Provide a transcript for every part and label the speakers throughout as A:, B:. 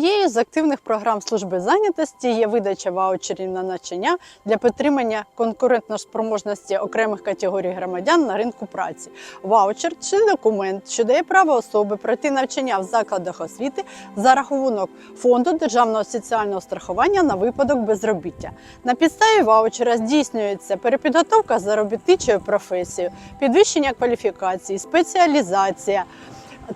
A: Однією з активних програм служби зайнятості є видача ваучерів на навчання для підтримання конкурентноспроможності окремих категорій громадян на ринку праці. Ваучер це документ, що дає право особи пройти навчання в закладах освіти за рахунок фонду державного соціального страхування на випадок безробіття. На підставі ваучера здійснюється перепідготовка за робітничою професією, підвищення кваліфікації, спеціалізація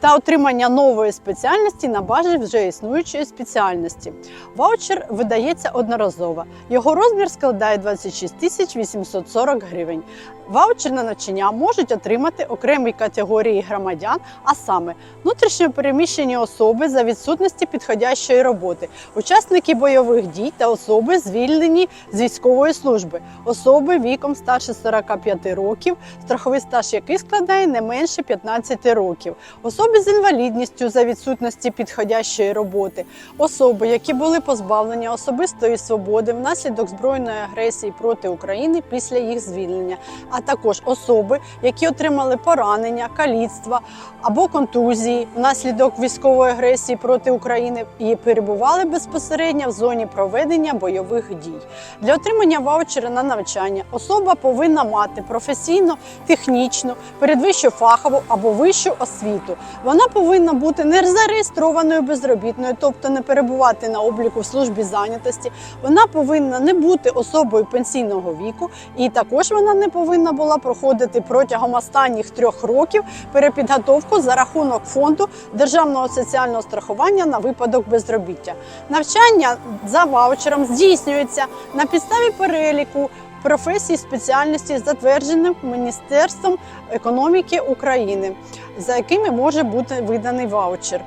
A: та отримання нової спеціальності на базі вже існуючої спеціальності. Ваучер видається одноразово. Його розмір складає 26 тисяч 840 гривень. Ваучер на навчання можуть отримати окремі категорії громадян, а саме внутрішньопереміщені особи за відсутності підходящої роботи, учасники бойових дій та особи, звільнені з військової служби, особи віком старше 45 років, страховий стаж яких складає не менше 15 років, особи з інвалідністю за відсутності підходящої роботи, особи, які були позбавлені особистої свободи внаслідок збройної агресії проти України після їх звільнення, а також особи, які отримали поранення, каліцтва або контузії внаслідок військової агресії проти України і перебували безпосередньо в зоні проведення бойових дій. Для отримання ваучера на навчання особа повинна мати професійно, технічну, передвищу фахову або вищу освіту. Вона повинна бути не зареєстрованою безробітною, тобто не перебувати на обліку в службі зайнятості. Вона повинна не бути особою пенсійного віку, і також вона не повинна була проходити протягом останніх трьох років перепідготовку за рахунок фонду державного соціального страхування на випадок безробіття. Навчання за ваучером здійснюється на підставі переліку професій спеціальності, затвердженим Міністерством економіки України, за якими може бути виданий ваучер.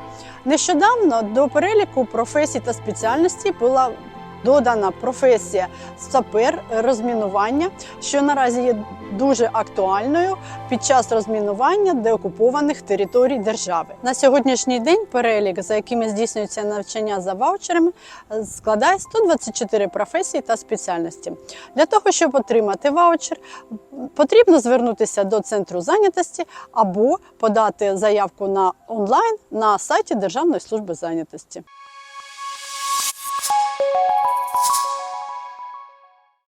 A: Нещодавно до переліку професій та спеціальностей була додана професія сапер розмінування, що наразі є дуже актуальною під час розмінування деокупованих територій держави. На сьогоднішній день перелік, за якими здійснюється навчання за ваучерами, складає 124 професії та спеціальності. Для того, щоб отримати ваучер, потрібно звернутися до центру зайнятості або подати заявку на онлайн на сайті Державної служби зайнятості. you